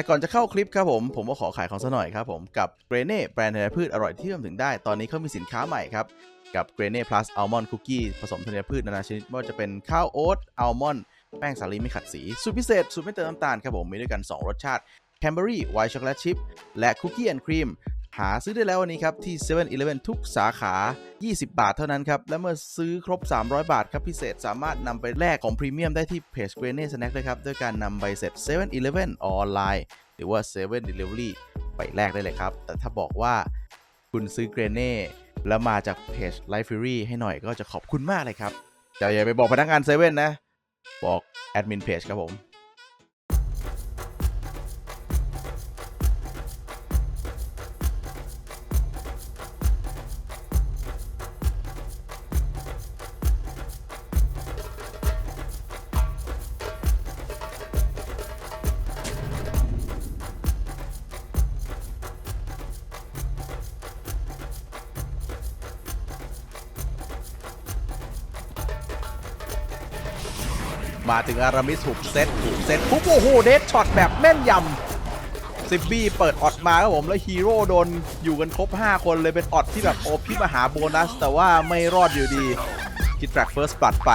แต่ก่อนจะเข้าคลิปครับผม ผมก็ขอขายของซะหน่อยครับผม กับเกรเน่แบรนด์ธัญพืชอร่อยที่เอื้อมถึงได้ ตอนนี้เขามีสินค้าใหม่ครับ กับเกรเน่ plus almond cookie ผสมธัญพืชนานาชนิดไม่ว่าจะเป็นข้าวโอ๊ตอัลมอนด์แป้งสาลีไม่ขัดสี สูตรพิเศษ สูตรไม่เติมน้ำตาลครับผม มีด้วยกัน 2 รสชาติแคนเบอรี่ไวท์ช็อกโกแลตชิพและคุกกี้แอนด์ครีม หาซื้อได้แล้ววันนี้ครับ ที่7 e เ e ่ e อทุกสาขา 20 บาทเท่านั้นครับ และเมื่อซื้อครบ 300 บาทครับพิเศษสามารถนำไปแลกของพรีเมียมได้ที่เพจ g r e n e Snack เลยครับ ด้วยการนำใบเสร็จ7 e เ e ่ e ออนไลน์ หรือว่า7 Delivery ไปแลกได้เลยครับ แต่ถ้าบอกว่าคุณซื้อเกรเน่แล้วมาจากเพจ Life Fury ให้หน่อยก็จะขอบคุณมากเลยครับแต่อย่าไปบอกพนักงานเซเว่นนะ บอกแอดมินเพจครับผม มาถึงอารามิสถูกเซตถูกเซตปุ๊บโอ้โหเดชช็อตแบบแม่นยำซิบบี้เปิดออดมาครับผมแล้วฮีโร่โดนอยู่กันครบ 5 คนเลยเป็นออดที่แบบโอพิมาหาโบนัส แต่ว่าไม่รอดอยู่ดีคิดแร็กเฟิร์สปัดไป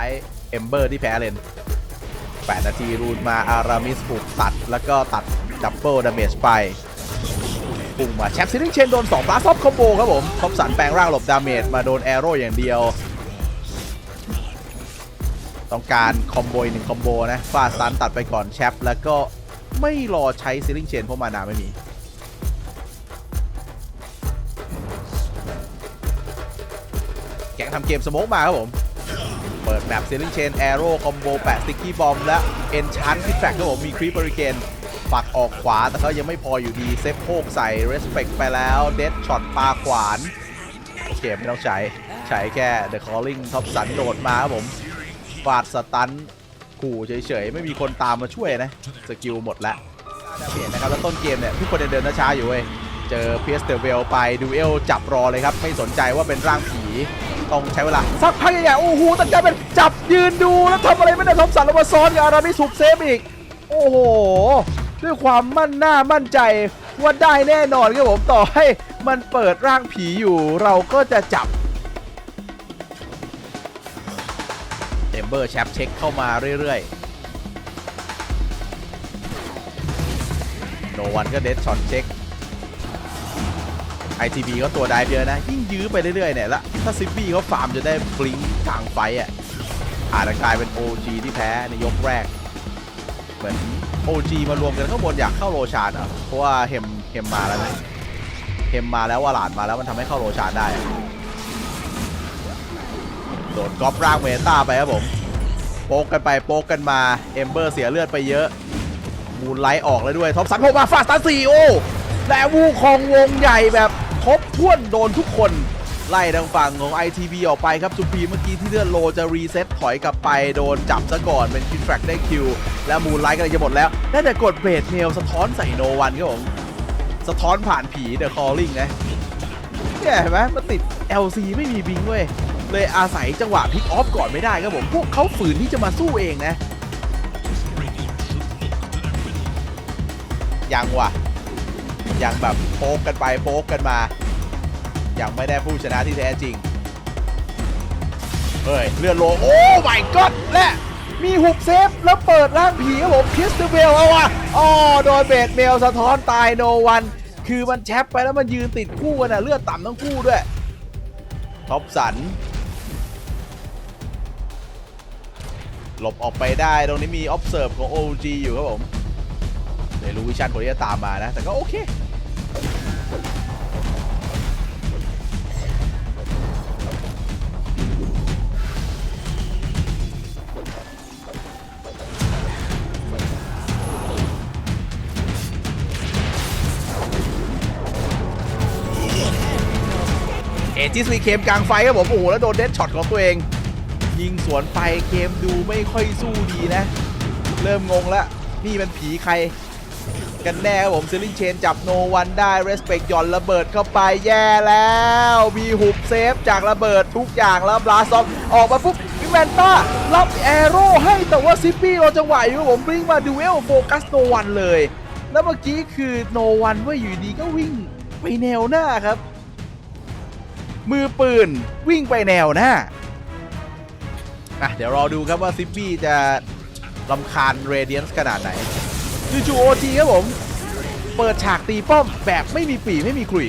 ายเอมเบอร์ที่แพ้เลน8 นาทีรูนมาอารามิสถูกตัด แล้วก็ตัดดับเบิลดาเมจไปพุ่งมาแชมป์ซิลิงเชนโดน2บาซอฟคอมโบครับผมทอมสันแปลงร่างหลบดาเมจมาโดนแอโร่อย่างเดียว ต้องการคอมโบหนึ่งคอมโบนะฟาสตันตัดไปก่อนแชปแล้วก็ไม่รอใช้ซิลิงเชนเพราะมานาไม่มีแกงทำเกมสโมกมาครับผม ดแมปเซลิงเชนแอโร่คอมโบแปะสติ๊กกี้บอมและเอนชันพิทแฟกครับผมมีครีปบริเกนปักออกขวาแต่เขายังไม่พออยู่ดี เซฟโคกใส่เรสเ c t ไปแล้วเดดช็อตปาขวาน โอเค ไม่ต้องใช้ ใช้แค่ The Calling ท็อปสันโดดมาครับผมฟาดสตันขู่เฉยๆ ไม่มีคนตามมาช่วยนะ สกิลหมดแล้วดาเมจนะครับ แล้วต้นเกมเนี่ย ทุกคนเดินช้าอยู่เว้ย เจอเพียสเตเวลไปดูเอลจับรอเลยครับ ไม่สนใจว่าเป็นร่างผี ต้องใช้เวลา สักพักใหญ่ๆโอ้โหตัดใจเป็นจับยืนดูแล้วทำอะไรไม่ได้ทอมสันลงมาซ้อนกับอารามิสุกเซฟอีก โอ้โห ด้วยความมั่นหน้ามั่นใจว่าได้แน่นอนครับผมต่อให้มันเปิดร่างผีอยู่เราก็จะจับเอมเบอร์แชปเช็คเข้ามาเรื่อยๆ โนวันก็เดดช็อตเช็ค ITB ก็ตัวได้เยอะนะ ยิ่งยื้อไปเรื่อยๆเนี่ยแล้วถ้าซิบบี้เขาฟาร์มจะได้บลิงกลางไฟอะอาจจะกลายเป็น OG ที่แพ้ในยกแรก เหมือน OG มารวมกันข้างบนอยากเข้าโรชานอะเพราะว่าเฮมเฮมมาแล้วนะเฮมมาแล้ววาลาดมาแล้วมันทำให้เข้าโรชานได้โดนก๊อปร่างเมตาไปครับผมโป๊กกันไปโป๊กกันมาเอมเบอร์เสียเลือดไปเยอะมูนไลท์ออกแล้วด้วยท็อปสันโผล่มาฟาสตาร์ซีโอและวูคองวงใหญ่แบบ ครบถ้วนโดนทุกคน ไล่ทางฝั่งของ ITB ออกไปครับจุพีเมื่อกี้ที่เลือดโลจะรีเซ็ตถอยกลับไปโดนจับซะก่อนเป็นคิดแฟกได้คิว และมูนไลท์กำลังจะหมดแล้วได้แต่กดเบรดเมลสะท้อนใส่โนวันครับผมสะท้อนผ่านผีเดอะคอลลิงนะเนี่ยเห็นไหมมันติด LC ไม่มีบิงเว้ยเลยอาศัยจังหวะพิกออฟก่อนไม่ได้ครับผม พวกเขาฝืนที่จะมาสู้เองนะ ยังว่ะ ยังแบบโป๊กกันไปโป๊กกันมา ยังไม่ได้ผู้ชนะที่แท้จริงเฮ้ยเลือดโลโอ้ my god และมีหุบเซฟแล้วเปิดร่างผีครับผมคิสตูเบลเอาว่ะอ๋อโดนเบดเมลสะท้อนตายโนวัน คือมันแชปไปแล้วมันยืนติดคู่กันอะเลือดต่ำทั้งคู่ด้วยท็อปสันหลบออกไปได้ตรงนี้มี observe ของ OG อยู่ครับผม เดี๋ยวรู้วิชั่นคนที่จะตามมานะ แต่ก็โอเคเอจิสมีเคมกลางไฟครับผมโอ้โหแล้วโดนเดดช็อตของตัวเอง ยิงสวนไปเกมดูไม่ค่อยสู้ดีนะ เริ่มงงแล้ว นี่มันผีใคร กันแน่ครับผมซิลิงเชนจับโนวันได้เรสเปกหย่อนระเบิดเข้าไปแย่แล้ว มีหุบเซฟจากระเบิดทุกอย่างแล้วบลาซอฟออกมาปุ๊บวิแมนต้ารับแอโร่ให้แต่ว่าซิปปี้รอจังหวะอยู่ครับผมวิ่งมาดูเอลโฟกัสโนวันเลย แล้วเมื่อกี้คือโนวันว่าอยู่ดีก็วิ่งไปแนวหน้าครับ มือปืนวิ่งไปแนวหน้าอะเดี๋ยวรอดูครับว่าซิปปี้จะลำคาญเรเดียนส์ขนาดไหน จู่ๆโอทีครับผม เปิดฉากตีป้อมแบบไม่มีปีไม่มีคุย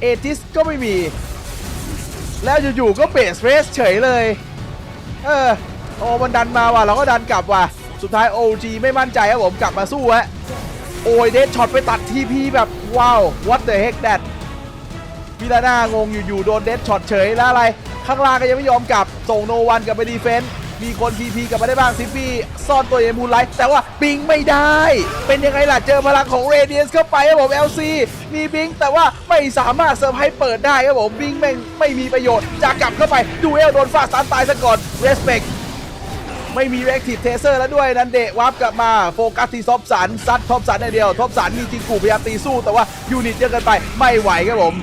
เอทิสก็ไม่มี แล้วอยู่ๆก็เบสเรสเฉยเลย เออโอ้มันดันมาว่ะเราก็ดันกลับว่ะ สุดท้าย OG ไม่มั่นใจครับผมกลับมาสู้ฮะโอ้ยเดชช็อตไปตัดทีพีแบบว้าว what the heck that พิลาน่างงอยู่ๆโดนเดชช็อตเฉยแล้วอะไร ข้างล่างก็ยังไม่ยอมกลับ ส่งโนวันกลับไปดีเฟนต์ มีคนทีพีกลับมาได้บ้างซิฟี่ซ่อนตัวอยู่ในมูลไลท์แต่ว่าปิงไม่ได้ เป็นยังไงล่ะเจอพลังของเรเดียนเข้าไปครับผม LC มีบิงแต่ว่าไม่สามารถเซอร์ไพรส์เปิดได้ครับผมบิงแม่งไม่มีประโยชน์จะกลับเข้าไปดูเอลโดนฟาดสานตายซะก่อนเรสเ c t ไม่มี Reactive Taser แล้วด้วยนันเดะวับกลับมาโฟกัสที่ท็อปสันซัดท็อปสันอย่เดียวท็อปสันมีจิงกูพยายามตีสู้แต่ว่ายูนิตเยอะเกินไปไม่ไหวครับผม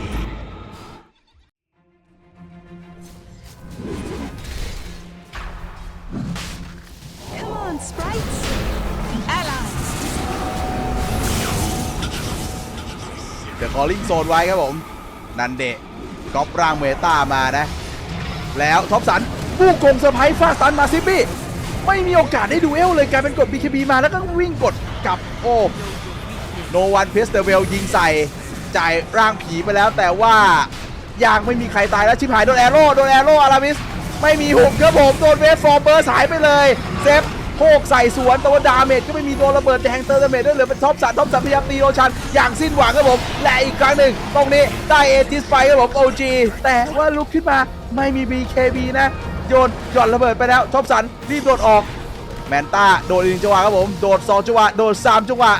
Sprites. Allies. เดี๋ยวคอลลิงโซนไว้ครับผม นันเดะก๊อปร่างเมตามานะ แล้วท็อปสันผู้กงเซอร์ไพรส์ฟาสันมาซิปี้ไม่มีโอกาสได้ดูเอลเลยกลายเป็นกด BKB มาแล้วก็วิ่งกดกลับโอ้โนวันเพสเตเวลยิงใส่จ่ายร่างผีไปแล้วแต่ว่ายังไม่มีใครตายแล้วชิบหายโดนแอโร่โดนแอโร่อารามิส ไม่มีหุบครับผม โดนเวฟฟอร์เบอร์สายไปเลย เซฟ โคกใส่สวนแต่ว่าดาเมจก็ไม่มีโดนระเบิดแดงเติมดาเมจด้วยเหลือเป็นท็อปสันท็อปสันพยายามตีโรชันอย่างสิ้นหวังครับผมและอีกครั้งหนึ่งตรงนี้ได้เอทิสไปครับผมโอจีแต่ว่าลุกขึ้นมาไม่มี BKB นะโยนหย่อนระเบิดไปแล้วท็อปสันรีบโดดออกแมนต้าโดดอีกหนึ่งจังหวะครับผมโดดสองจังหวะโดดสามจังหวะ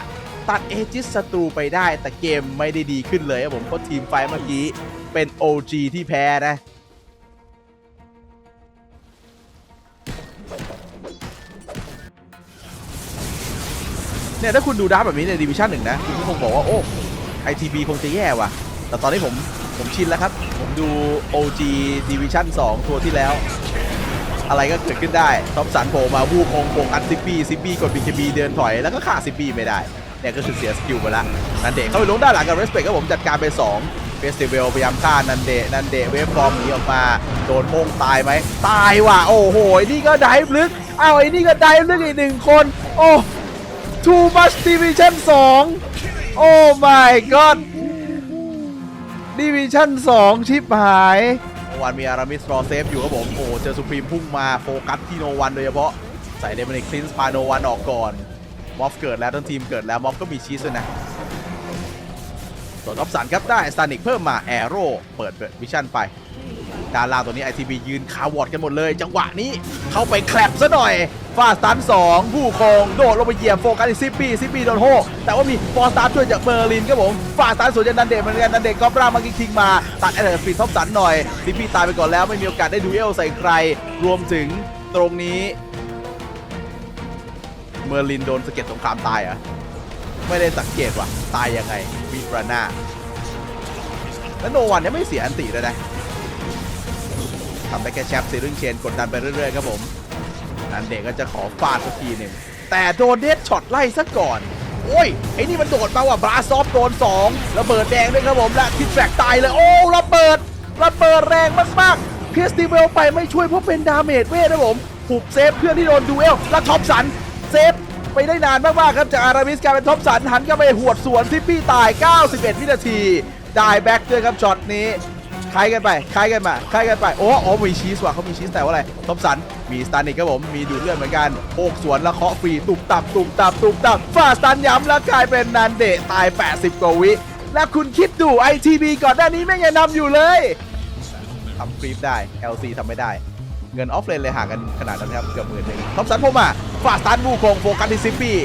ตัดเอจิสศัตรูไปได้แต่เกมไม่ได้ดีขึ้นเลยครับผมเพราะทีมไฟเมื่อกี้เป็น OG ที่แพ้นะ เนี่ยถ้าคุณดูดราฟแบบนี้ในดิวิชั่นหนึ่งนะ คุณก็คงบอกว่า โอ้ไอทีบีคงจะแย่ว่ะ แต่ตอนนี้ผมผมชินแล้วครับ ผมดู OG Division 2ทัวร์ที่แล้ว อะไรก็เกิดขึ้นได้ท็อปสันโผล่มาวูคงคงอัดซิปปี้ซิปปี้กดบีเคบีเดินถอยแล้วก็ฆ่าซิปปี้ไม่ได้ เนี่ยก็คือเสียสกิลไปละนันเดะเข้าไปลงด้านหลังกับเรสเปกครับผมจัดการไป2เฟสติวัลพยายามฆ่านันเดะนันเดะเวฟฟอร์มหนีออกมาโดนโมงตายไหมตายว่ะโอ้โหนี่ก็ไดฟ์ลึกอ้าไอ้นี่ก็ไดฟ์ลึกอีกหนึ่งคน โอ้ too much division 2 โอ้ my god ดิวิชั่น2ชิปหายโนวันมีอารามิสรอเซฟอยู่ครับผม โอ้เจอสุพรีมพุ่งมาโฟกัสที่โนวันโดยเฉพาะ ใส่เดมอนิกคลินส์พาโนวันออกก่อนมอฟเกิดแล้วทั้งทีมเกิดแล้วมอฟก็มีชีสด้วยนะส่วนออฟสันครับได้สตานิกเพิ่มมาแอโร่เปิดวิชั่นไป ด้านล่างตัวนี้ ITB ยืนคาวอร์ดกันหมดเลย จังหวะนี้เข้าไปแคลบซะหน่อยฟาสตัน2ผู้คงโดดลงไปเหยียบโฟกัสซิปปี้ซิปปี้โดนโฮแต่ว่ามีฟอร์สตาร์ช่วยจากเบอร์ลินครับผมฟาสตันสวนจากนันเดชเหมือนกันนันเดชก็ปรามากิงทิ้งมาตัดแอร์เดอร์ฟีดท็อปสันหน่อยซิปปี้ตายไปก่อนแล้วไม่มีโอกาสได้ดูเอลใส่ใคร รวมถึงตรงนี้เมอร์ลินโดนสะเก็ดสงครามตายอะไม่ได้สังเกตว่ะตายยังไงวีบราน่าแล้วโนวันเนี่ยไม่เสียอันติเลยนะ ทำได้แค่แชปซีรึงเชนกดดันไปเรื่อยๆครับผมนันเด็กก็จะขอฟาดสักทีหนึ่งแต่โดนเดดช็อตไล่ซะก่อน โอ้ยไอ้นี่มันโดดมาว่ะบราซอฟโดน2ระเบิดแดงด้วยครับผมและทิดแฟกตายเลย โอ้ระเบิดระเบิดแรงมากๆ เพียสติเวลไปไม่ช่วยเพราะเป็นดาเมจเวทนะผมผูกเซฟเพื่อนที่โดนดูเอลแล้วท็อปสันเซฟไปได้นานมากๆครับจากอารามิสกลายเป็นท็อปสันหันกลับไปหวดสวนซิปปี้ตาย 91 วินาทีได้แบ็กด้วยครับช็อตนี้ คล้ายกันไปคล้ายกันมาคล้ายกันไปโอ้โอ้มีชีสว่ะเขามีชีสแต่ว่าอะไรทอปสันมีสตาร์นิกครับผมมีดูดเลือดเหมือนกันโอกสวนแล้วเคาะฟรีตุบตับตุบตับตุบตับฟาสตันย้ำแล้วกลายเป็นนันเดะตาย 80 กว่าวิแล้วคุณคิดดู ITB ก่อนหน้านี้แม่งยังนำอยู่เลยทำฟรีฟได้ LC ทำไม่ได้เงินออฟเลนเลยห่างกันขนาดนั้นครับเกือบหมื่นหนึ่งท็อปสันโผมาฟาสตันวูคงโฟกัสที่ซิปปี้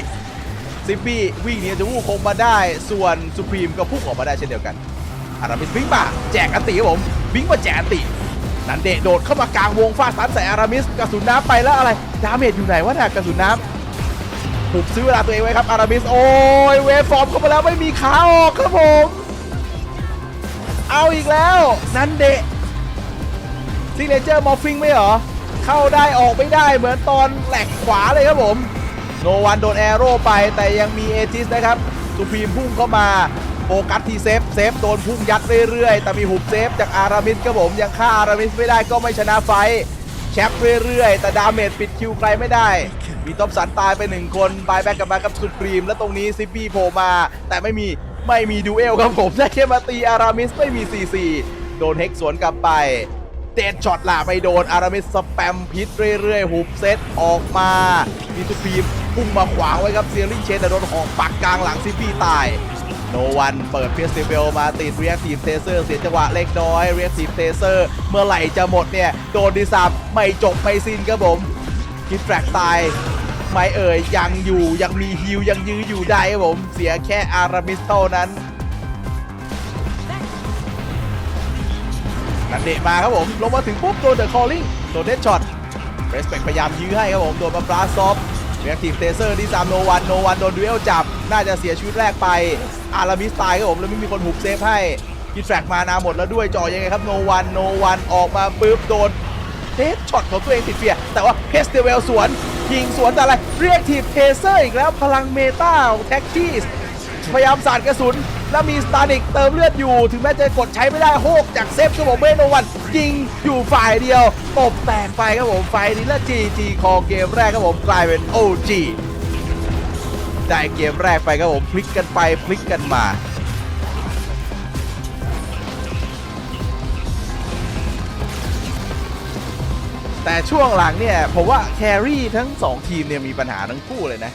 ซิปปี้วิ่งหนี้จะวูคงมาได้ ส่วนสุพรีมก็พุ่งออกมาได้เช่นเดียวกัน อารามิสบิงมาแจกอติครับผมบิงมาแจกอตินันเดะโดดเข้ามากลางวงฟาดตันใส่อารามิสกระสุนน้ำไปแล้วอะไรดาเมจอยู่ไหนวะเนี่ยกระสุนน้ำถูกซื้อเวลาตัวเองไว้ครับอารามิสโอ้ยเวฟฟอร์มเข้ามาแล้วไม่มีขาออกครับผมเอาอีกแล้วนันเดะซิเนเจอร์มอฟฟิงไม่หรอเข้าได้ออกไม่ได้เหมือนตอนแหลกขวาเลยครับผมโนวันโดนแอโร่ไปแต่ยังมีเอจิสนะครับสุพีมพุ่งเข้ามา โฟกัสที่เซฟเซฟโดนพุ่งยัดเรื่อยๆ แต่มีหุบเซฟจากอารามิสครับผมยังฆ่าอารามิสไม่ได้ก็ไม่ชนะไฟแชปเรื่อยๆ แต่ดาเมจปิดคิวใครไม่ได้ มีท็อปสันตายไปหนึ่งคนบายแบ็กกลับมากับสุพรีม และตรงนี้ซิปปี้โผล่มา แต่ไม่มีไม่มีดูเอลครับผมได้แค่มาตีอารามิสไม่มี4-4โดนเฮกสวนกลับไปเดดช็อตล่ะไม่โดนอารามิสสแปมพิษเรื่อยๆ หุบเซตออกมา มีทุพีมพุ่งมาขวางไว้ครับเซียริงเชนแต่โดนหอกปักกลางหลังซิปปี้ตาย โนวันเปิดเพียสติเบลมาติดเรียกทีมเทเซอร์เสียจังหวะเล็กน้อยเรียกทีมเทเซอร์ เมื่อไหร่จะหมดเนี่ย โดนดีซับไม่จบไม่สิ้นครับผมคิดแฟลกตายไม่เอ่ยยังอยู่ยังมีฮิวยังยื้ออยู่ได้ครับผมเสียแค่อารามิสเท่านั้นนันเดะมาครับผมลงมาถึงปุ๊บโดนเดอะคอลลิ่งโดนเดดช็อตเรสเปกพยายามยื้อให้ครับผมโดนมาปลาซอฟเรียกทีมเทเซอร์ที่ซามโนวันโนวันโดนดูเอลจับ น่าจะเสียชีวิตแรกไป อารามิสตายครับผมแล้วไม่มีคนหุบเซฟให้คิดแฟกมานาหมดแล้วด้วยจ่อยังไงครับโนวันโนวันออกมาปุ๊บโดนเดดช็อตของตัวเองติดเฟียแต่ว่าเพสเตเวลสวนยิงสวนแต่อะไรเรียกทีมเทเซอร์อีกแล้วพลังเมตาแท็กทีสพยายามสาดกระสุน แล้วมีสตาร์นิกเติมเลือดอยู่ ถึงแม้จะกดใช้ไม่ได้โฮกจากเซฟครับผมเบโนวันยิงอยู่ฝ่ายเดียวตบแตกไปครับผมฝ่ายนี้และจีจีคอเกมแรกครับผมกลายเป็น OG ได้เกมแรกไปครับผมพลิกกันไปพลิกกันมาแต่ช่วงหลังเนี่ย ผมว่าแครี่ทั้ง 2 ทีมเนี่ยมีปัญหาทั้งคู่เลยนะ